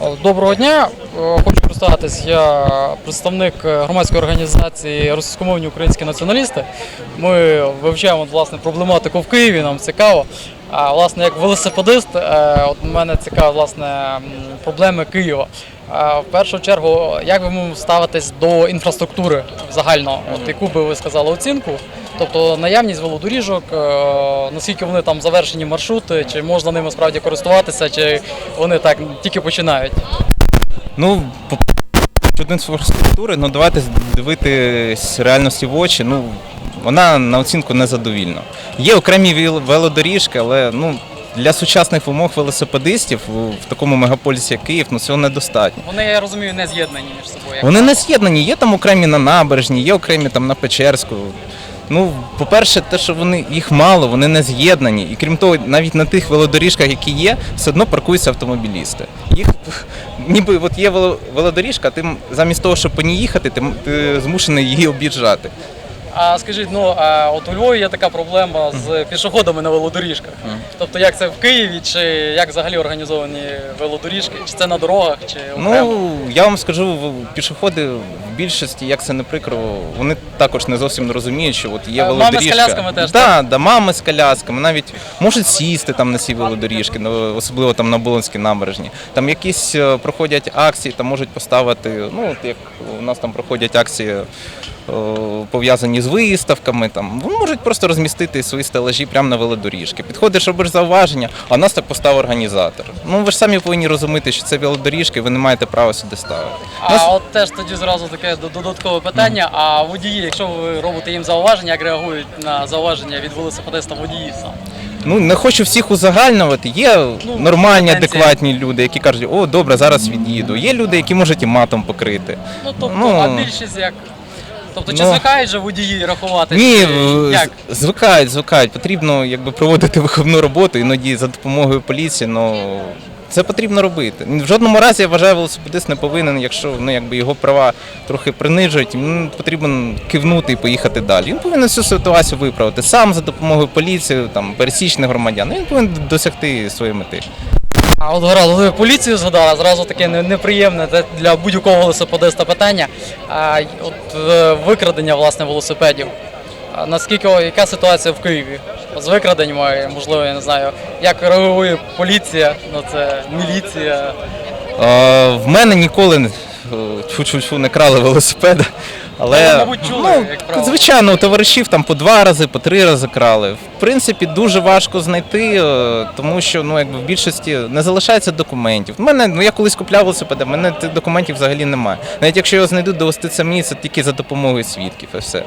Доброго дня. Е, Хочу представитись. Я представник е, громадської організації Російськомовні українські націоналісти. Ми вивчаємо власне проблематику в Києві. Нам цікаво. А власне, як велосипедист, е, от мене цікаво власне проблеми Києва. Е, В першу чергу, як ви ставитись до інфраструктури загально, от яку би ви сказали оцінку? Тобто наявність велодоріжок, е, наскільки вони там завершені маршрути, чи можна ними справді користуватися, чи вони так тільки починають? Ну, щодо інфраструктури, ну давайте дивитись реальності в очі. Ну, вона на оцінку незадовільна. Є окремі велодоріжки, але ну, для сучасних вимог велосипедистів в такому мегаполісі, як Київ, ну цього недостатньо. Вони, я розумію, не з'єднані між собою. Вони не з'єднані, є там окремі на набережні, є окремі там на Печерську. Ну, по-перше, те, що вони їх мало, вони не з'єднані. І крім того, навіть на тих велодоріжках, які є, все одно паркуються автомобілісти. Їх ніби от є вело- велодоріжка, ти замість того, щоб по ній їхати, ти, ти змушений її об'їжджати. А скажіть, ну а от у Львові є така проблема з пішоходами на велодоріжках. Тобто, як це в Києві, чи як взагалі організовані велодоріжки? Чи це на дорогах, чи окремо? Ну, я вам скажу, пішоходи в більшості, як це не прикро, вони також не зовсім не розуміють, що от є А, мами з велодоріжка. колясками теж, да, да, мами з колясками, навіть можуть сісти там на ці велодоріжки, ну, особливо там на Болонській набережні. Там якісь е, проходять акції, там можуть поставити, ну, от як у нас там проходять акції. Пов'язані з виставками, там вони можуть просто розмістити свої стелажі прямо на велодоріжки. Підходиш, робиш зауваження, а нас так поставив організатор. Ну ви ж самі повинні розуміти, що це велодоріжки, ви не маєте права сюди ставити. Нас- А от теж тоді зразу таке додаткове питання. А водії, якщо ви робите їм зауваження, як реагують на зауваження від велосипедиста водіїв сам? Ну не хочу всіх узагальнювати. Є Ну, нормальні, адекватні люди, які кажуть, о, добре, зараз від'їду. Є люди, які можуть і матом покрити. Ну тобто, Ну, а більшість як. Тобто, чи ну, звикають же водії рахувати? Ні, чи як? з- звикають, звикають. Потрібно якби проводити виховну роботу, іноді за допомогою поліції. Ну це потрібно робити. В жодному разі я вважаю, велосипедист не повинен, якщо ну якби його права трохи принижують, йому потрібно кивнути і поїхати далі. Він повинен цю ситуацію виправити сам за допомогою поліції, там пересічних громадян. Він повинен досягти своєї мети. А от гаразд, ви поліцію згадали, зразу таке неприємне для будь-якого велосипедиста питання. А от е, викрадення власне велосипедів. Наскільки яка ситуація в Києві? З викраденнями, можливо, я не знаю, як реагує поліція на це, міліція. Е, В мене ніколи чу-чу-чу не крали велосипеда. Але Ну, мабуть, чули, ну, як правило. звичайно, у товаришів там по два рази, по три рази крали. В принципі, дуже важко знайти, е, тому що ну, якби в більшості не залишається документів. У мене, ну я колись купляв велосипеда, в мене тих документів взагалі немає. Навіть якщо його знайдуть, довести це мені, це тільки за допомогою свідків і все.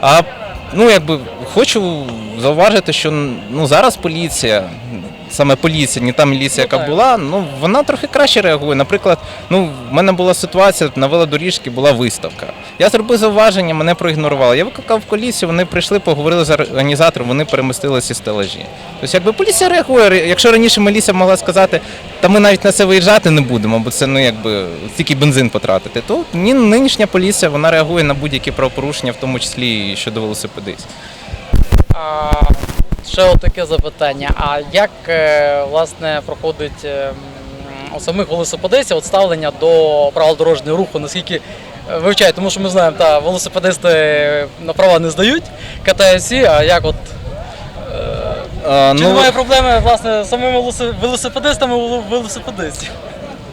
А ну якби хочу зауважити, що ну зараз поліція, саме поліція, не та міліція, Ну, яка була, ну вона трохи краще реагує. Наприклад, ну в мене була ситуація на велодоріжці була виставка. Я зробив зауваження, мене проігнорували. Я викликав поліцію, вони прийшли, поговорили з організатором, вони перемістили ці стелажі. Тобто, якби поліція реагує, якщо раніше міліція могла сказати, та ми навіть на це виїжджати не будемо, бо це ну якби тільки бензин потратити, то ні, нинішня поліція вона реагує на будь-які правопорушення, в тому числі і щодо велосипедистів. Ще таке запитання. А як е, власне проходить е, у самих велосипедистів от ставлення до правил дорожнього руху? Наскільки е, вивчають? Тому що ми знаємо, та велосипедисти на права не здають, катають а як от чи немає проблеми власне з самими велосипедистами у велосипедистів?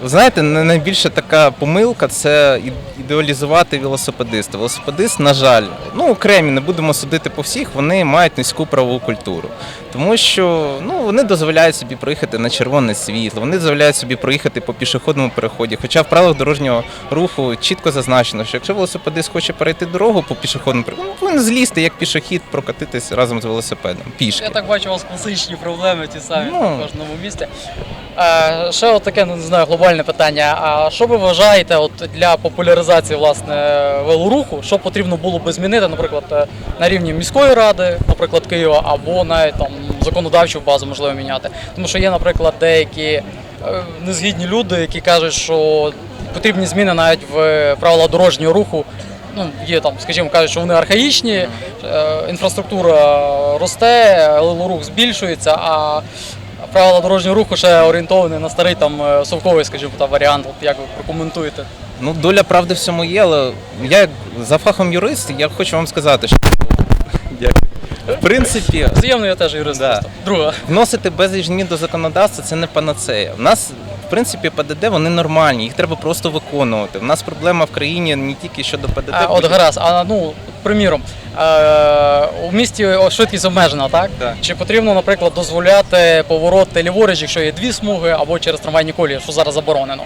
Ви знаєте, найбільша така помилка це ідеалізувати велосипедиста. Велосипедист, на жаль, ну окремі, не будемо судити по всіх, вони мають низьку правову культуру. Тому що ну, вони дозволяють собі проїхати на червоне світло, вони дозволяють собі проїхати по пішохідному переході. Хоча в правилах дорожнього руху чітко зазначено, що якщо велосипедист хоче перейти дорогу по пішохідному переходу, він повинен злізти як пішохід, прокатитись разом з велосипедом. Пішки. Я так бачу, у вас класичні проблеми ті самі Ну. в кожному місті. А, ще от таке, ну, не знаю, глобальне питання. А що ви вважаєте от, для популяризації власне велоруху? Що потрібно було би змінити, наприклад, е, на рівні міської ради, наприклад, Києва, або навіть там законодавчу базу можливо міняти? Тому що є, наприклад, деякі е, незгідні люди, які кажуть, що потрібні зміни навіть в правила дорожнього руху. Ну, є там, скажімо, кажуть, що вони архаїчні, е, інфраструктура росте, велорух збільшується, а правила дорожнього руху ще орієнтовані на старий там е, совковий, скажімо, там варіант. От як ви прокоментуєте? Ну, доля правди в цьому є, але я за фахом юрист, я хочу вам сказати, що Дякую. в принципі, Взаємно я теж юрист. Да. просто. Друга. вносити безліч змін до законодавства це не панацея. У нас, в принципі, ПДД вони нормальні, їх треба просто виконувати. У нас проблема в країні не тільки щодо ПДД. А, от гаразд, а ну, приміром, е, у місті швидкість обмежена, так? Так. Чи потрібно, наприклад, дозволяти повороти ліворуч, якщо є дві смуги, або через трамвайні колії, що зараз заборонено?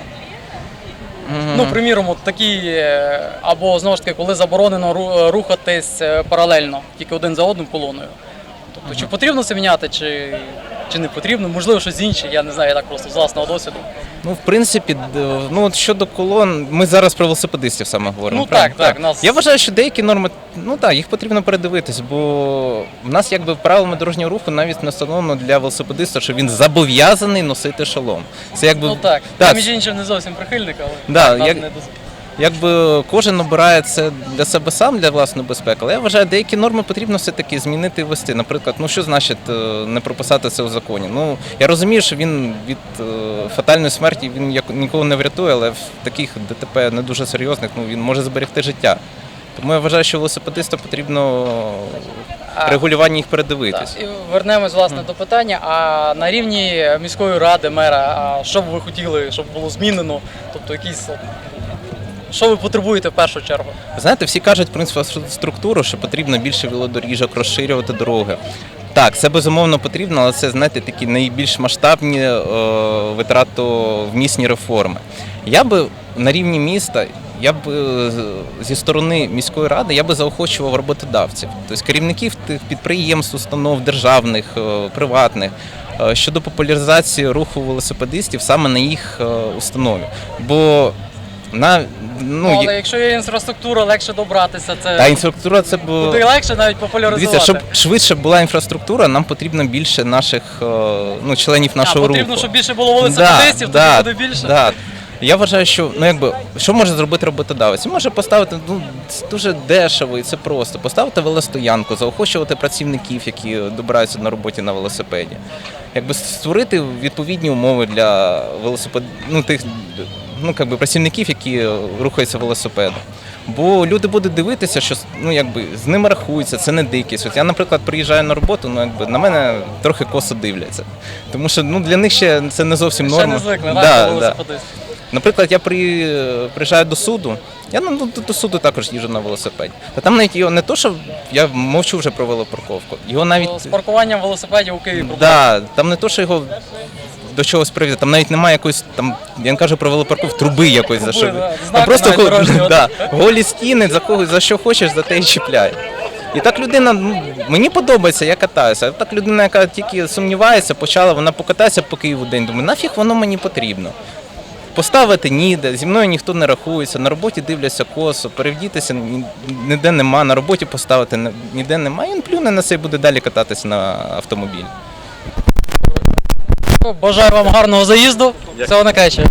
Мгм. Ну, приміром, от такі, е, або знову ж таки, коли заборонено рухатись е, паралельно, тільки один за одним колоною. Тобто, чи потрібно це міняти, чи, чи не потрібно, можливо, щось інше, я не знаю, я так просто з власного досвіду. Ну, в принципі, д- ну от щодо колон, ми зараз про велосипедистів саме говоримо. Ну, правильно? так, так, нас- Я вважаю, що деякі норми, ну так, їх потрібно передивитись, бо в нас якби правилами дорожнього руху навіть не встановлено для велосипедиста, що він зобов'язаний носити шолом. Це якби Ну так, так, я між іншим не зовсім прихильник, але Да, нас як- не дозволяє. Якби кожен обирає це для себе сам для власної безпеки. Але я вважаю, деякі норми потрібно все-таки змінити і ввести. Наприклад, ну що значить е, не прописати це у законі? Ну я розумію, що він від е, фатальної смерті він як нікого не врятує, але в таких ДТП не дуже серйозних, ну він може зберегти життя. Тому я вважаю, що велосипедисту потрібно регулювання їх передивитись. Так, і вернемось власне до питання. А на рівні міської ради, мера, що б ви хотіли, щоб було змінено? Тобто якісь що ви потребуєте в першу чергу? Знаєте, всі кажуть про інфраструктуру, що потрібно більше велодоріжок, розширювати дороги. Так, це безумовно потрібно, але це знаєте такі найбільш масштабні е, витратовмісні реформи. Я би на рівні міста, я б е, зі сторони міської ради я би заохочував роботодавців, тобто керівників тих підприємств, установ державних, е, приватних. е, Щодо популяризації руху велосипедистів саме на їх установі. Бо на Ну, ну, але якщо є інфраструктура, легше добратися, це та інфраструктура це б буде легше навіть популяризувати. Дивіться, щоб швидше була інфраструктура, нам потрібно більше наших е, ну, членів нашого а, потрібно, руху. щоб більше було велосипедистів, да, тоді буде більше. Да. Я вважаю, що ну якби що може зробити роботодавець? Він може поставити ну це дуже дешево і це просто. Поставити велостоянку, заохочувати працівників, які добираються на роботі на велосипеді. Якби створити відповідні умови для велосипед... ну, тих ну, якби, працівників, які рухаються велосипедом. Бо люди будуть дивитися, що ну, якби, з ними рахуються, це не дикість. От я, наприклад, приїжджаю на роботу, ну, якби, на мене трохи косо дивляться. Тому що ну, для них ще це не зовсім Ще норма. не звикли, Да, так, да. велосипедистів. Наприклад, я при, приїжджаю до суду, я ну, до, до суду також їжджу на велосипеді. Та там навіть його не то, що я мовчу вже про велопарковку. Його навіть З паркуванням велосипедів у Києві проблема. да, там не то, що його до чогось прив'язати, там навіть немає якоїсь там, я не кажу про велопарковку, труби якоїсь за що. Там просто да, голі стіни, за кого за що хочеш, за те і чіпляє. І так людина, ну, мені подобається, я катаюся. А так людина, яка тільки сумнівається, почала, вона покатається по Києву день. Думаю, нафіг воно мені потрібно. Поставити ніде, зі мною ніхто не рахується, на роботі дивляться косо, перевдітися ніде нема, на роботі поставити ніде нема. І він плюне на це і буде далі кататися на автомобілі. Бажаю вам гарного заїзду. Всього найкращого.